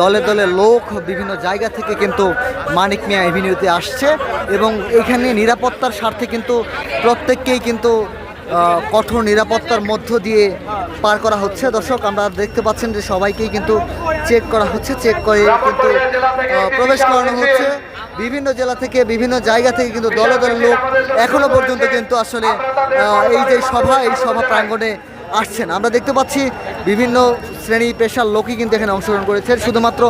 দলে দলে লোক বিভিন্ন জায়গা থেকে কিন্তু মানিক মিয়া এভিনিউতে আসছে এবং এখানে নিরাপত্তার স্বার্থে কিন্তু প্রত্যেককেই কিন্তু কঠোর নিরাপত্তার মধ্য দিয়ে পার করা হচ্ছে। দর্শক, আমরা দেখতে পাচ্ছেন যে সবাইকেই কিন্তু চেক করা হচ্ছে, চেক করে কিন্তু প্রবেশ করানো হচ্ছে। বিভিন্ন জেলা থেকে, বিভিন্ন জায়গা থেকে কিন্তু দলে দলে লোক এখনও পর্যন্ত কিন্তু আসলে এই যে সভা, এই সভা প্রাঙ্গণে আসছেন। আমরা দেখতে পাচ্ছি বিভিন্ন শ্রেণি পেশার লোকই কিন্তু এখানে অংশগ্রহণ করেছে। শুধুমাত্র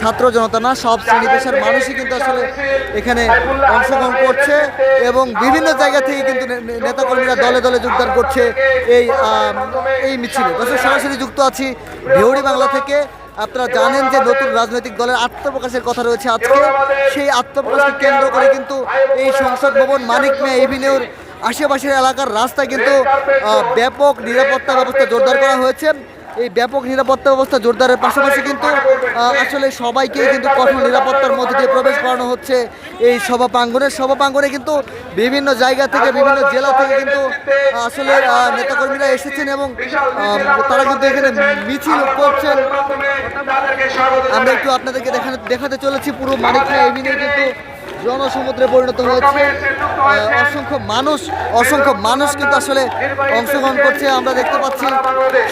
ছাত্র জনতা না, সব শ্রেণি পেশার মানুষই কিন্তু আসলে এখানে অংশগ্রহণ করছে এবং বিভিন্ন জায়গা থেকে কিন্তু নেতাকর্মীরা দলে দলে যোগদান করছে এই এই মিছিলে। সরাসরি যুক্ত আছি ভিওড়ি বাংলা থেকে। আপনারা জানেন যে নতুন রাজনৈতিক দলের আত্মপ্রকাশের কথা রয়েছে আজকে। সেই আত্মপ্রকাশকে কেন্দ্র করে কিন্তু এই সংসদ ভবন মানিক মেয়ে, এভিনিউর আশেপাশের এলাকার রাস্তায় কিন্তু ব্যাপক নিরাপত্তা ব্যবস্থা জোরদার করা হয়েছে। এই ব্যাপক নিরাপত্তা ব্যবস্থা জোরদারের পাশাপাশি কিন্তু আসলে সবাইকে কিন্তু কঠোর নিরাপত্তার মধ্যে দিয়ে প্রবেশ করানো হচ্ছে এই সভা প্রাঙ্গণে। সভা প্রাঙ্গণে কিন্তু বিভিন্ন জায়গা থেকে, বিভিন্ন জেলা থেকে কিন্তু আসলে নেতাকর্মীরা এসেছেন এবং তারা কিন্তু এখানে মিছিল করছেন। আমরা একটু আপনাদেরকে দেখাতে দেখাতে চলেছি পুরো মানিকা এভিনিউ কিন্তু জনসমুদ্রে পরিণত হয়েছে অসংখ্য মানুষ অসংখ্য মানুষ কিন্তু আসলে অংশগ্রহণ করছে। আমরা দেখতে পাচ্ছি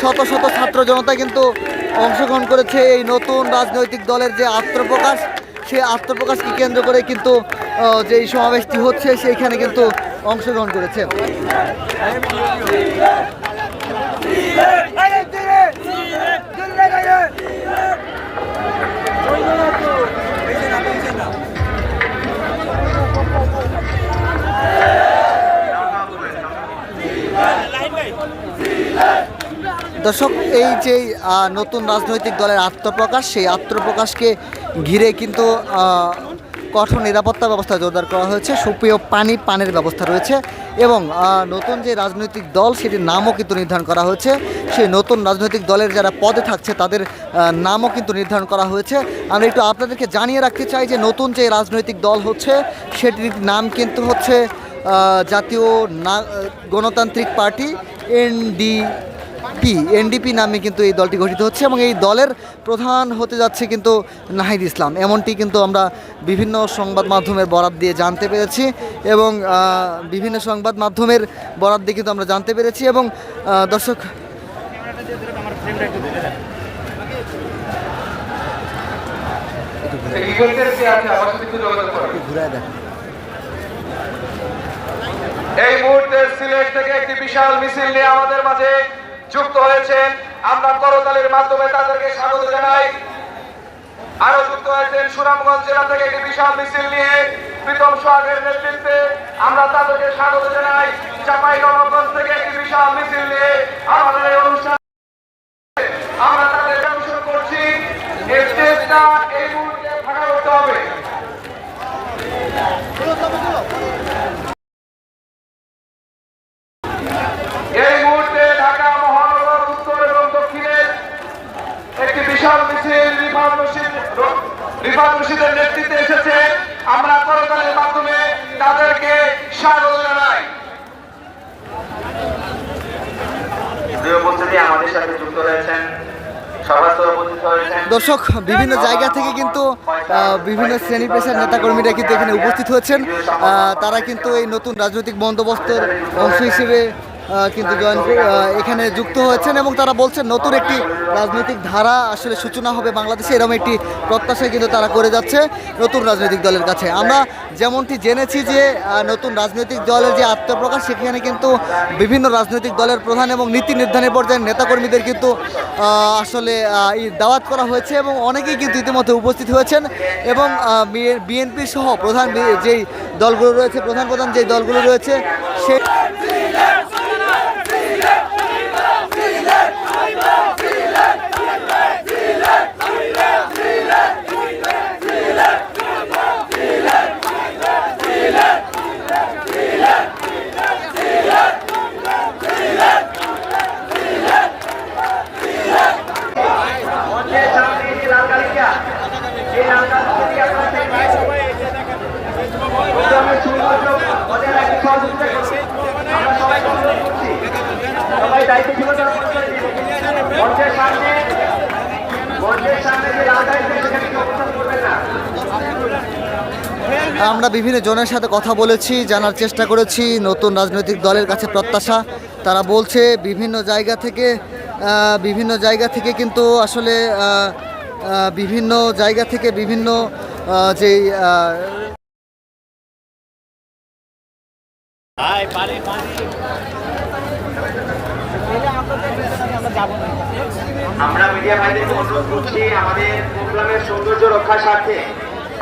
শত শত ছাত্র জনতা কিন্তু অংশগ্রহণ করেছে এই নতুন রাজনৈতিক দলের যে আত্মপ্রকাশ। সেই আত্মপ্রকাশকে কেন্দ্র করে কিন্তু যে সমাবেশটি হচ্ছে, সেইখানে কিন্তু অংশগ্রহণ করেছে। দর্শক, এই যে নতুন রাজনৈতিক দলের আত্মপ্রকাশ, সেই আত্মপ্রকাশকে ঘিরে কিন্তু কঠোর নিরাপত্তা ব্যবস্থা জোরদার করা হয়েছে, সুপ্রিয় পানি, পানের ব্যবস্থা রয়েছে এবং নতুন যে রাজনৈতিক দল, সেটির নামও কিন্তু নির্ধারণ করা হয়েছে। সেই নতুন রাজনৈতিক দলের যারা পদে থাকছে, তাদের নামও কিন্তু নির্ধারণ করা হয়েছে। আমরা একটু আপনাদেরকে জানিয়ে রাখতে চাই যে, নতুন যে রাজনৈতিক দল হচ্ছে, সেটির নাম কিন্তু হচ্ছে জাতীয় না, গণতান্ত্রিক পার্টি এনডি পি এনডিপি নামে কিন্তু এই দলটি গঠিত হচ্ছে এবং এই দলের প্রধান হতে যাচ্ছে কিন্তু নাহিদ ইসলাম। এমনটি কিন্তু আমরা বিভিন্ন সংবাদ মাধ্যমের বরাত দিয়ে জানতে পেরেছি এবং বিভিন্ন সংবাদ মাধ্যমের বরাত দিয়ে কিন্তু আমরা জানতে পেরেছি এবং দর্শক এই মুহূর্তে সিলেট থেকে একটি বিশাল মিছিল নিয়ে আমাদের মাঝে যুক্ত হয়েছেন। আমরা করতালের মাধ্যমে তাদেরকে স্বাগত জানাই। আরও যুক্ত হয়েছেন সুনামগঞ্জ জেলা থেকে একটি বিশাল মিছিল নিয়ে প্রীতম সোহাগের নেতৃত্বে আমরা তাদেরকে স্বাগত জানাই। চাপাই নবাবগঞ্জ থেকে একটি বিশাল মিছিল নিয়ে আমাদের অনুষ্ঠান আমরা তাদের অনুসরণ করছি এই স্টেজটা এই মুহূর্তে ফাঁকা করতে হবে এই মুহূর্তে ঢাকা মহানগর উত্তর এবং দক্ষিণের একটি বিশাল মিছিল রিফাত রশিদ রিফাত রশিদের নেতৃত্বে এসেছে আমরা করতালের মাধ্যমে তাদেরকে স্বাগত জানাই প্রিয় উপস্থিতি আমাদের সাথে যুক্ত রয়েছেন সভাস্থল উপস্থিত হয়েছেন দর্শক, বিভিন্ন জায়গা থেকে কিন্তু বিভিন্ন শ্রেণি পেশার নেতাকর্মীরা কিন্তু এখানে উপস্থিত হয়েছেন। তারা কিন্তু এই নতুন রাজনৈতিক বন্দোবস্তের অংশ হিসেবে কিন্তু জয়েন এখানে যুক্ত হয়েছেন এবং তারা বলছেন, নতুন একটি রাজনৈতিক ধারা আসলে সূচনা হবে বাংলাদেশে। এরকম একটি প্রত্যাশায় কিন্তু তারা করে যাচ্ছে নতুন রাজনৈতিক দলের কাছে। আমরা যেমনটি জেনেছি যে নতুন রাজনৈতিক দলের যে আত্মপ্রকাশ, সেখানে কিন্তু বিভিন্ন রাজনৈতিক দলের প্রধান এবং নীতি নির্ধারণী পর্যায়ের নেতাকর্মীদের কিন্তু আসলে দাওয়াত করা হয়েছে এবং অনেকেই কিন্তু ইতিমধ্যে উপস্থিত হয়েছেন এবং বিএনপি সহ প্রধান যেই দলগুলো রয়েছে, প্রধান প্রধান যেই দলগুলো রয়েছে, সে Yeah! বিভিন্ন জনের সাথে কথা বলেছি, জানার চেষ্টা করেছি, নতুন রাজনৈতিক দলের কাছে প্রত্যাশা। তারা বলছে, বিভিন্ন জায়গা থেকে বিভিন্ন জায়গা থেকে কিন্তু আসলে বিভিন্ন জায়গা থেকে বিভিন্ন যেই আমরা মিডিয়া ভাইদেরকে অনুরোধ করছি, আমাদের প্রোগ্রামের সৌন্দর্য রক্ষার স্বার্থে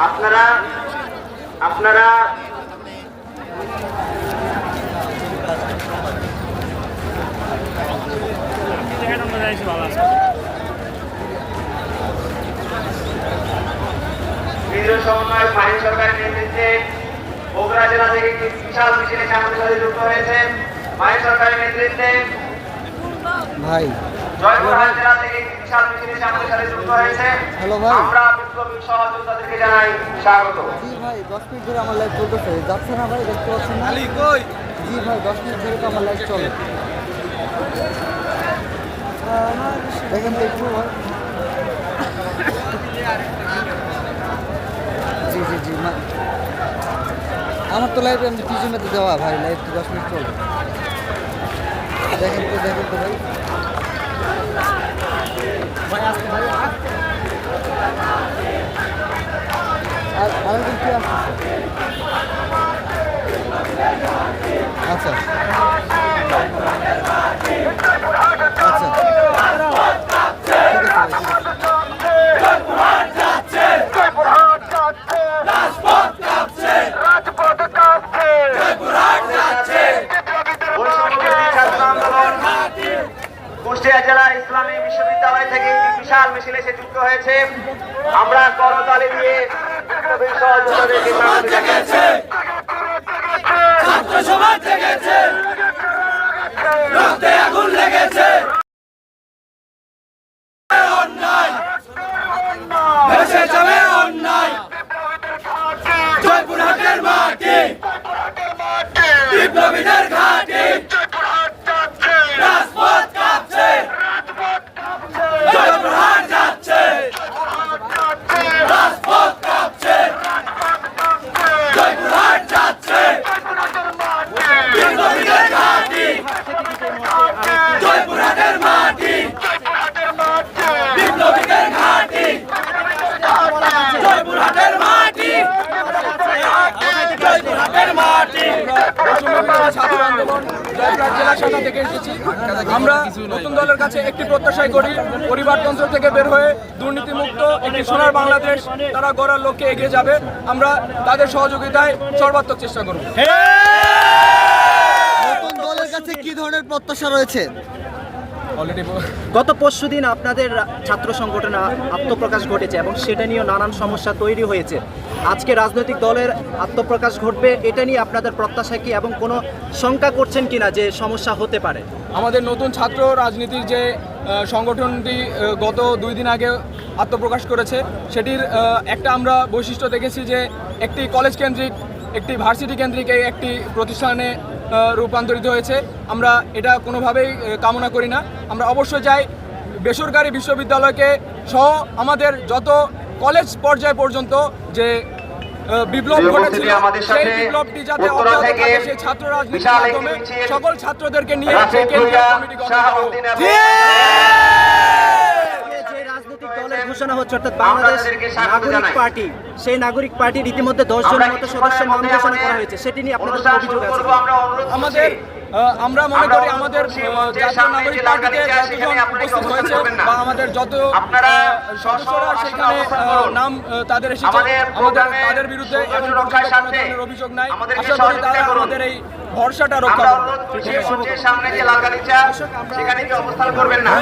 আপনারা আপনারা কেন্দ্রীয় সমন্বয় ফাইন সরকারের নেতৃত্বে বগুড়া জেলা থেকে একটি বিশাল মিছিলে আমাদের সাথে যুক্ত হয়েছে। ফাইন সরকারের নেতৃত্বে ভাই জয়পুরহাট জেলা থেকে বিশাল মিছিল আমাদের সাথে যুক্ত হয়েছে। হ্যালো ভাই। আমরা বিপ্লবী সহযোদ্ধাদেরকে জানাই স্বাগত। জি ভাই দশ মিনিট ধরে আমার লাইভ চলতেছে। যাচ্ছে না ভাই দেখতে পাচ্ছেন না। জি ভাই দশ মিনিট ধরে তো আমার লাইভ চলে। দেখেন তো একটু ভাই। জি জি জি আমার তো লাইভ আমি পিছনেতে দেওয়া ভাই। লাইভ তো দশ মিনিট চলে দেখেন তো দেখেন তো ভাই ভাই আসতে ভাই আসতে। আর আরেকজন কি আসতেছে আচ্ছা আচ্ছা ঠিক আছে ভাই, ঠিক আছে। বৈষম্যবিরোধী ছাত্র আন্দোলন কুষ্টিয়া জেলা ইসলামী বিশ্ববিদ্যালয় থেকে একটি বিশাল মিছিল এসে যুক্ত হয়েছে। আমরা করতালি দিয়ে বিপ্লবী সহযোদ্ধাদেরকে স্বাগত জানাচ্ছি। ভেসে যাবে অন্যায়। জয়পুরহাটের মাটি। বিপ্লবীদের ঘাটি রাজপথ কাঁপছে জয়পুরহাট যাচ্ছে রাজপথ কাঁপছে জয়পুরহাট যাচ্ছে বিপ্লবীদের ঘাটি জয়পুরহাটের মাটি বিপ্লবীদের ঘাটি জয়পুরহাটের মাটি জয়পুরহাটের মাটি ছাত্র আন্দোলন শাখা থেকে এসেছি। আমরা নতুন দলের কাছে একটি প্রত্যাশাই করি পরিবারতন্ত্র থেকে বের হয়ে দুর্নীতিমুক্ত একটি সোনার বাংলাদেশ তারা গড়ার লক্ষ্যে এগিয়ে যাবে। আমরা তাদের সহযোগিতায় সর্বাত্মক চেষ্টা করব। নতুন দলের কাছে কি ধরনের প্রত্যাশা রয়েছে? অলরেডি গত পরশু দিন আপনাদের ছাত্র সংগঠনে আত্মপ্রকাশ ঘটেছে এবং সেটা নিয়ে নানান সমস্যা তৈরি হয়েছে। আজকে রাজনৈতিক দলের আত্মপ্রকাশ ঘটবে এটা নিয়ে আপনাদের প্রত্যাশা কি এবং কোনো শঙ্কা করছেন কিনা যে সমস্যা হতে পারে? আমাদের নতুন ছাত্র রাজনীতির যে সংগঠনটি গত দুই দিন আগে আত্মপ্রকাশ করেছে সেটির একটা আমরা বৈশিষ্ট্য দেখেছি যে একটি কলেজ কেন্দ্রিক একটি ভার্সিটি কেন্দ্রিক এই একটি প্রতিষ্ঠানে রূপান্তরিত হয়েছে। আমরা এটা কোনোভাবেই কামনা করি না। আমরা অবশ্যই চাই বেসরকারি বিশ্ববিদ্যালয়কে সহ আমাদের যত কলেজ পর্যায় পর্যন্ত যে বিপ্লব ঘটেছিল সেই বিপ্লবটি যাতে অব্যাহত থাকে সেই ছাত্র রাজনীতির মাধ্যমে সকল ছাত্রদেরকে নিয়ে সেই কেন্দ্রীয় কমিটি গঠন করা হোক। শাহাবুদ্দিন এবং যে রাজনৈতিক দলের ঘোষণা হচ্ছে অর্থাৎ বাংলাদেশ নাগরিক পার্টি সেই নাগরিক পার্টির ইতিমধ্যে দশ জনের মতো সদস্যের নাম ঘোষণা করা হয়েছে সেটি নিয়ে আপনাদের অভিযোগ আছে। আমাদের আমরা মনে করি আমাদের জাতীয় নাগরিক পার্টিতে যতজন উপস্থিত হয়েছে বা আমাদের যত সদস্যরা সেখানে। নাম তাদের এসেছে আমাদের আমাদের তাদের বিরুদ্ধে এখন পর্যন্ত অভিযোগ নাই। আশা করি তারা আমাদের এই ভরসাটা রক্ষা করবে। সামনে যে লাল গালিচা সেখানে কি অবস্থান করবেন না।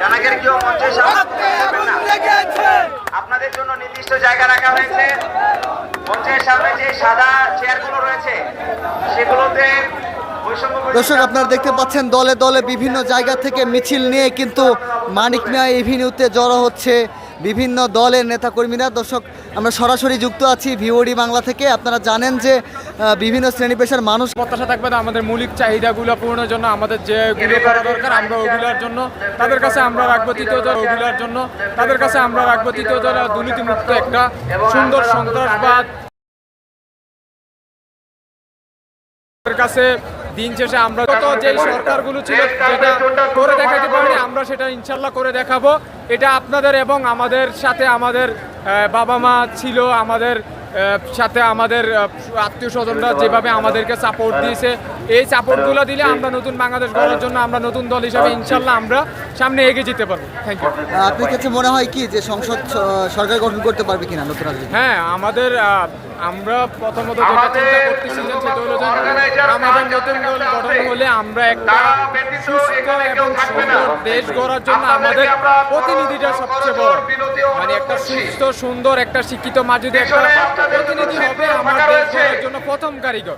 জানাগের কেউ আপনাদের জন্য নির্দিষ্ট জায়গা রাখা হয়েছে। মঞ্চের সামনে যে সাদা চেয়ারগুলো রয়েছে সেগুলোতে দর্শক আপনারা দেখতে পাচ্ছেন দলে দলে বিভিন্ন জায়গা থেকে মিছিল নিয়ে কিন্তু মানিক মিয়া এভিনিউতে জড়ো হচ্ছে বিভিন্ন দলের নেতাকর্মীরা। দর্শক আমরা সরাসরি যুক্ত আছি ভিওডি বাংলা থেকে। আপনারা জানেন যে বিভিন্ন শ্রেণি পেশার মানুষ প্রত্যাশা থাকবে আমাদের মৌলিক চাহিদাগুলো পূরণের জন্য, আমাদের যেগুলো করা দরকার, আমরা ওগুলোর জন্য, তাদের কাছে আমরা রাখব তৃতীয়ত ওগুলোর জন্য, তাদের কাছে আমরা রাখব তৃতীয়ত দুর্নীতিমুক্ত একটা সুন্দর সন্ত্রাসবাদ। কাছে দিন শেষে আমরা তো যে সরকারগুলো ছিল যেটা করে দেখাতে পারিনি, আমরা সেটা ইনশাল্লাহ করে দেখাবো। এটা আপনাদের এবং আমাদের সাথে আমাদের বাবা মা ছিল, আমাদের সাথে আমাদের আত্মীয় স্বজনরা যেভাবে আমাদেরকে সাপোর্ট দিয়েছে এই সাপোর্টগুলো দিলে আমরা নতুন বাংলাদেশ গড়ার জন্য আমরা নতুন দল হিসাবে ইনশাল্লাহ আমরা সামনে এগিয়ে যেতে পারব। থ্যাংক ইউ আপনার কাছে মনে হয় কি যে সংসদ সরকার গঠন করতে পারবে কিনা নতুন হ্যাঁ আমাদের আমরা প্রথমত যেটা চিন্তা করতেছিলাম সেটা হলো যে আমাদের নতুন দল গঠন হলে আমরা একটা সুস্থ এবং সুন্দর দেশ গড়ার জন্য আমাদের প্রতিনিধিটা সবচেয়ে বড়। মানে একটা সুস্থ সুন্দর একটা শিক্ষিত মা যদি একটা প্রতিনিধি হবে আমার দেশ গড়ার জন্য প্রথম কারিগর।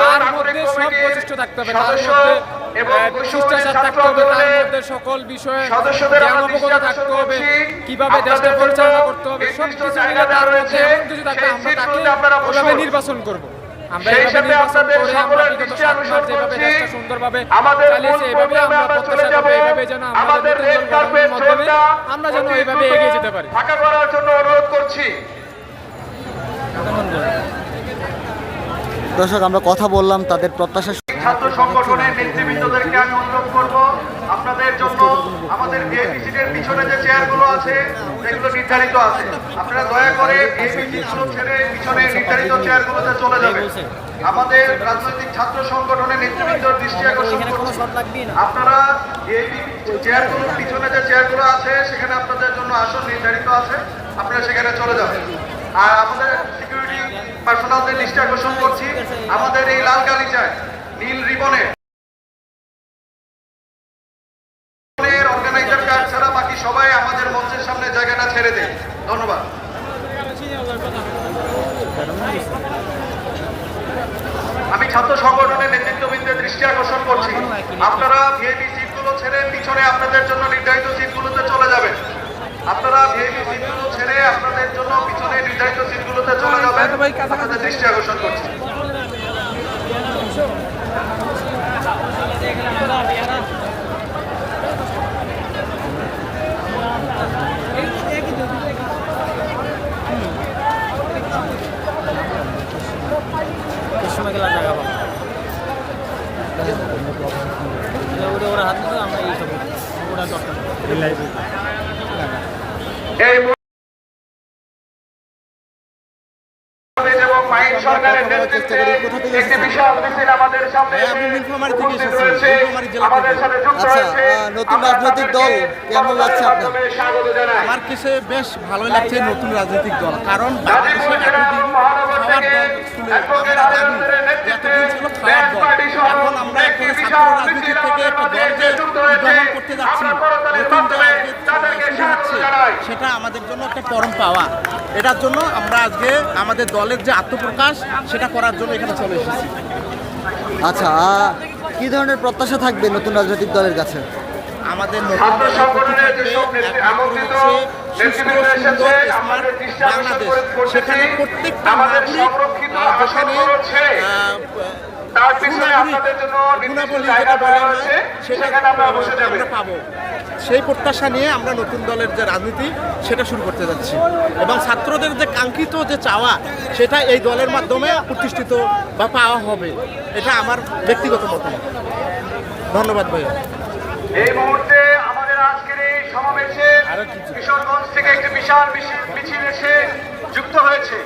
তার মধ্যে সব বৈশিষ্ট্য থাকতে হবে। তার মধ্যে শিষ্টাচার থাকতে হবে। তার মধ্যে সকল বিষয়ে জ্ঞান অবগত থাকতে হবে। কীভাবে দেশটা পরিচালনা করতে হবে? সব কিছু মিলে তার মধ্যে এমন কিছু থাকবে আমরা তাকে ওভাবে নির্বাচন করব। আমরা এভাবে নির্বাচন করে আমরা বিগত সাত মাস যেভাবে করছি। সুন্দরভাবে চালিয়েছে এভাবে আমরা পর্বে আমরা চলে প্রত্যাশা করব এভাবে যেন আমাদের আমাদের নতুন দল মাধ্যমে আমরা যেন এইভাবে এগিয়ে যেতে পারি। ফাঁকা করার জন্য অনুরোধ করছি। দর্শক আমরা কথা বললাম তাদের প্রত্যাশা ছাত্র সংগঠনের নেতৃবৃন্দদেরকে আমি অনুরোধ করব। আপনাদের জন্য আমাদের বিএপিসির পিছনে যে চেয়ারগুলো আছে সেগুলো নির্ধারিত আছে। আপনারা দয়া করে বিএপিসি গুলো ছেড়ে পিছনে নির্ধারিত চেয়ারগুলোতে চলে যাবেন। আমাদের রাজনৈতিক ছাত্র সংগঠনের নেতৃবৃন্দর দৃষ্টি আকর্ষণ আপনারা চেয়ারগুলোর পিছনে যে চেয়ারগুলো আছে সেখানে আপনাদের জন্য আসন নির্ধারিত আছে। আপনারা সেখানে চলে যাবেন। আর আমাদের সিকিউরিটি পার্সোনালদের দৃষ্টি আকর্ষণ করছি। আমাদের এই লাল গালিচায় নীল রিবনে অর্গানাইজার কার্ড ছাড়া বাকি সবাই আমাদের মঞ্চের সামনে জায়গাটা ছেড়ে দেয় ধন্যবাদ। আমি ছাত্র সংগঠনের নেতৃত্ববৃন্দের দৃষ্টি আকর্ষণ করছি। আপনারা ভিআইপি সিটগুলো ছেড়ে পিছনে আপনাদের জন্য নির্ধারিত সিটগুলোতে চলে যাবেন। আপনারা ভিআইপি সিটগুলো ছেড়ে আপনাদের জন্য পিছনে নির্ধারিত সিটগুলোতে চলে যাবেন। আপনাদের দৃষ্টি আকর্ষণ করছি এই এবং মাইন সরকারের নেতৃত্বে একটি বিশাল মিছিল আমাদের সামনে উপস্থিত রয়েছে আমাদের সাথে যুক্ত আচ্ছা, হয়েছে আহ, নতুন রাজনৈতিক দল কেমন লাগছে আপনার? আমার কাছে বেশ ভালোই লাগছে নতুন রাজনৈতিক দল কারণ বাংলাদেশে দল আমরা জানি এতদিন ছিল দল। এখন আমরা একটি ছাত্র রাজনীতি থেকে একটা দলকে উদ্ভাবন করতে যাচ্ছি। নতুন। সেটা আমাদের জন্য একটা পরম পাওয়া। এটার জন্য আমরা আজকে আমাদের দলের যে আত্মপ্রকাশ সেটা করার জন্য এখানে চলে এসেছি। আচ্ছা কি ধরনের প্রত্যাশা থাকবে নতুন রাজনৈতিক দলের কাছে? আমাদের বাংলাদেশ। সেখানে প্রত্যেকটা নাগরিক সংরক্ষিত আহ, আসন যেখানে তার পিছনে আপনাদের জন্য গুণাবলী যেটা বলা হয়েছে সেখানে আপনারা বসে যাবেন আমরা পাবো। সেই প্রত্যাশা নিয়ে আমরা নতুন দলের যে রাজনীতি সেটা শুরু করতে যাচ্ছি। এবং ছাত্রদের যে কাঙ্ক্ষিত যে চাওয়া সেটা এই দলের মাধ্যমে প্রতিষ্ঠিত বা পাওয়া হবে। এটা আমার ব্যক্তিগত মতামত। ধন্যবাদ ভাইয়া। এই মুহূর্তে আমাদের আজকের এই সমাবেশে কিশোরগঞ্জ থেকে একটি বিশাল মিছিল এসে যুক্ত হয়েছে।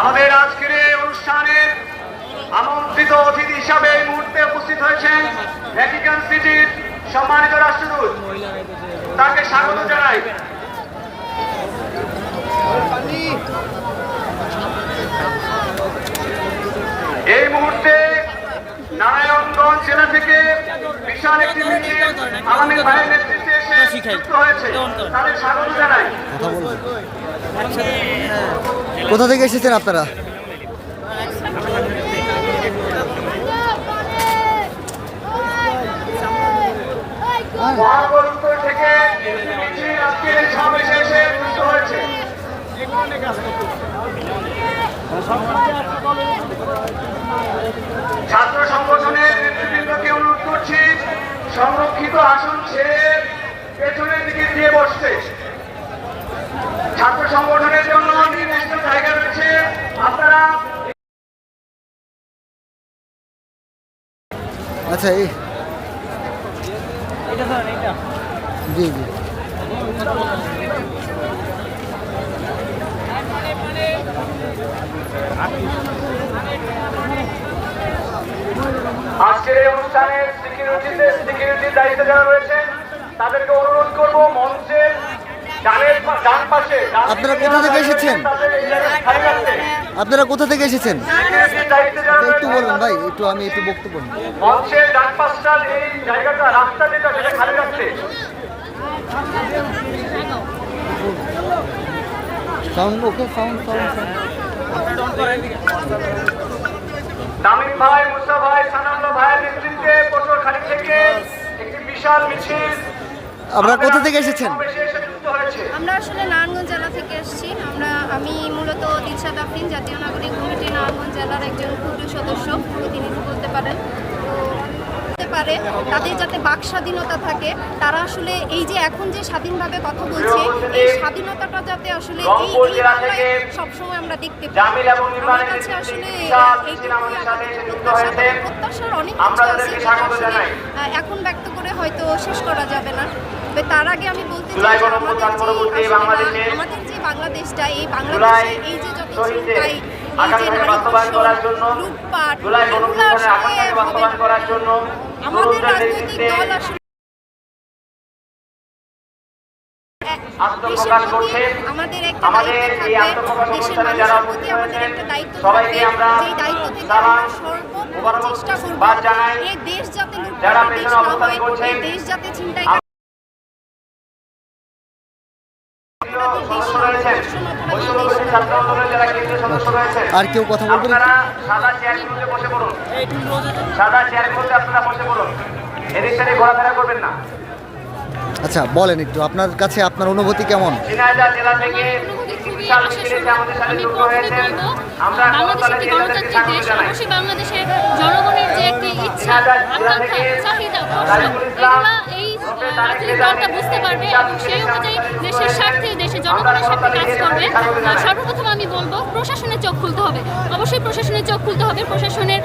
আমাদের আজকের এই অনুষ্ঠানের আমন্ত্রিত অতিথি হিসাবে এই মুহূর্তে উপস্থিত হয়েছেন ভ্যাটিকান সিটির সম্মানিত রাষ্ট্রদূত। তাকে স্বাগত জানাই। এই মুহূর্তে নারায়ণগঞ্জ জেলা থেকে বিশাল একটি মিটিং আমাদের ভাইয়ের নেতৃত্বে এসে হয়েছে। তাদের স্বাগত জানাই। কোথা থেকে এসেছেন আপনারা? Bravo! সমাবেশে এসে যুক্ত হয়েছে। ছাত্র সংগঠনের নেতৃবৃন্দকে অনুরোধ করছি সংরক্ষিত আসন ছেড়ে পেছনের দিকে দিয়ে বসতে ছাত্র সংগঠনের জন্য নির্দিষ্ট জায়গা রয়েছে। আপনারা আচ্ছা এই জি জি। আজকের এই অনুষ্ঠানের সিকিউরিটিতে সিকিউরিটির দায়িত্বে যারা রয়েছেন তাদেরকে অনুরোধ করব মঞ্চের আপনারা কোথা থেকে এসেছেন? আপনারা কোথা থেকে এসেছেন একটু বলুন ভাই একটু আমি একটু বক্তব্য। মঞ্চের ডান এই জায়গাটা রাস্তা যেটা সেটা খালি রাখতে sound okay sound sound Tamim ভাই মুসা ভাই সানাউল্লাহ ভাইয়ের নেতৃত্বে পটুয়াখালী থেকে একটি বিশাল মিছিল। আপনারা কোথা থেকে এসেছেন? আমরা আসলে নারায়ণগঞ্জ জেলা থেকে এসেছি। আমরা আমি মূলত দিলশাদ আফরিন জাতীয় নাগরিক কমিটি নারায়ণগঞ্জ জেলার একজন ক্ষুদ্র সদস্য প্রতিনিধি বলতে পারেন। পারে তাদের যাতে বাক স্বাধীনতা থাকে তারা আসলে এই যে এখন যে স্বাধীনভাবে কথা বলছে এই স্বাধীনতাটা যাতে আসলে এই বাংলায় সবসময় আমরা দেখতে পাই। আমার কাছে আসলে। প্রত্যাশার অনেক কিছু আছে আসলে, এখন ব্যক্ত করে হয়তো শেষ করা যাবে না। তবে তার আগে আমি বলতে চাই আমাদের যে বাংলাদেশটা এই বাংলাদেশে এই যে যত ছিনতাই, এই যে নারী ধর্ষণ, লুটপাট, এগুলো আসলে হবে না। আমাদের রাজনৈতিক দল আসলে দেশের প্রতি আমাদের একটা দায়িত্ব থাকবে, দেশের যারা মানুষের প্রতি আমাদের একটা দায়িত্ব থাকবে, দায়িত্ব থেকে আমরা সর্বোচ্চ চেষ্টা করব বাদ জানাই। এই দেশ যাতে দেশ না হয়, এই দেশ যাতে ছিনতাই সদস্য রয়েছেন বৈষম্যবিরোধী ছাত্র আন্দোলনের যারা কেন্দ্রীয় সদস্য রয়েছেন আর কেউ কথা বলবেন সাদা চেয়ারগুলোতে বসে পড়ুন। সাদা চেয়ারগুলোতে আপনারা বসে পড়ুন। এদিক সেদিক ঘোরাফেরা করবেন না। আচ্ছা বলেন একটু আপনার কাছে আপনার অনুভূতি কেমন? জেলা থেকে আমরা বাংলাদেশ করতালে একটি দিয়ে তাদেরকে গণতান্ত্রিক স্বাগত দেশ জানাই। অবশ্যই বাংলাদেশের জনগণের যে একটি ইচ্ছা আকাঙ্ক্ষা চাহিদা এই আহ, রাজনৈতিক দলটা বুঝতে পারবে এবং সেই অনুযায়ী দেশের স্বার্থে দেশের জনগণের স্বার্থে কাজ করবে। সর্বপ্রথম আমি বলব প্রশাসনের চোখ খুলতে হবে। অবশ্যই প্রশাসনের চোখ খুলতে হবে। প্রশাসনের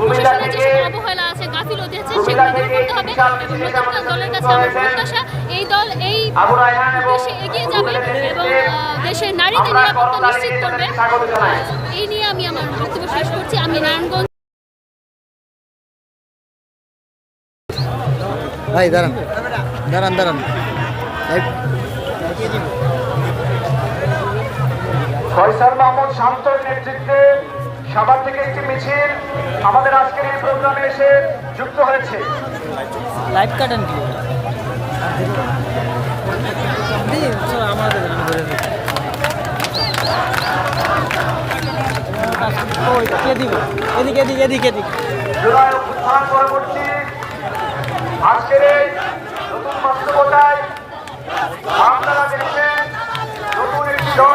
প্রশাসনের যে সকল অবহেলা আছে গাফিলতি আছে সেগুলো দূর করতে হবে। এবং নতুন দলের কাছে আমার প্রত্যাশা এই দল এই দেশে এগিয়ে যাবে এবং দেশের নারীদের নিরাপত্তা নিশ্চিত করবে। এই নিয়ে আমি আমার বক্তব্য শেষ করছি। আমি নারায়ণগঞ্জ ভাই দাঁড়ান। দাঁড়ান দাঁড়ান। ফয়সাল মাহমুদ শান্তর নেতৃত্বে সাভার থেকে একটি মিছিল আমাদের আজকের এই প্রোগ্রামে এসে যুক্ত হয়েছে। লাইভ কাটেন কি? আমাদের কে দিব এদিকে এদিকে এদিকে এদিকে জুলাই অভ্যুত্থান পরবর্তী আজকের এই নতুন বাস্তবতায় আপনারা দেখছেন নতুন একটি দল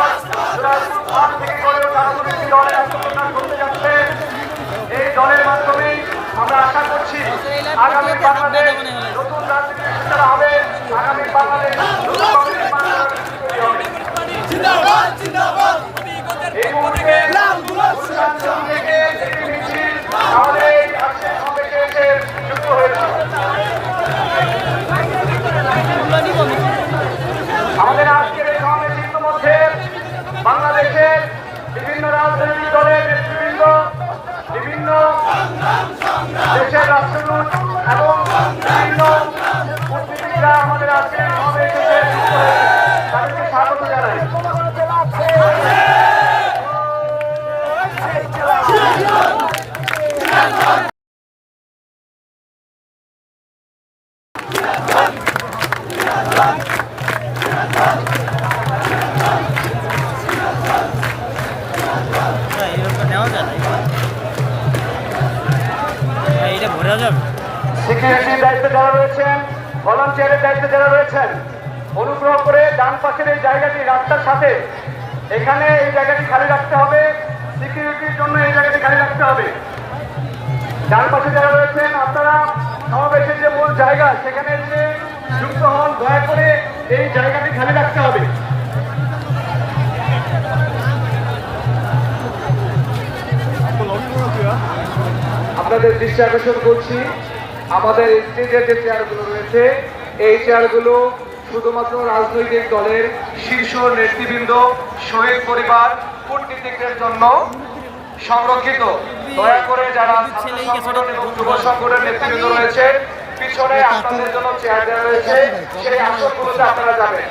আমাদের আজকের জায়গাটি রাখতে হবে। ডান পাশে যারা রয়েছেন, আপনারা সমাবেশের যে মূল জায়গা, সেখানে এসে যুক্ত হন, দয়া করে এই জায়গাটি খালি রাখতে হবে। আপনাদের দৃষ্টি আকর্ষণ করছি। আমাদের স্টেজের যে চেয়ারগুলো রয়েছে, এই চেয়ারগুলো শুধুমাত্র রাজনৈতিক দলের শীর্ষ নেতৃবৃন্দ, শহীদ পরিবার, কূটনীতিকদের জন্য সংরক্ষিত। দয়া করে যারা যুব সংগঠনের নেতৃত্ব রয়েছে। পিছনে আপনাদের জন্য চেয়ার দেওয়া রয়েছে। সেই আসনগুলোতে আপনারা যাবেন।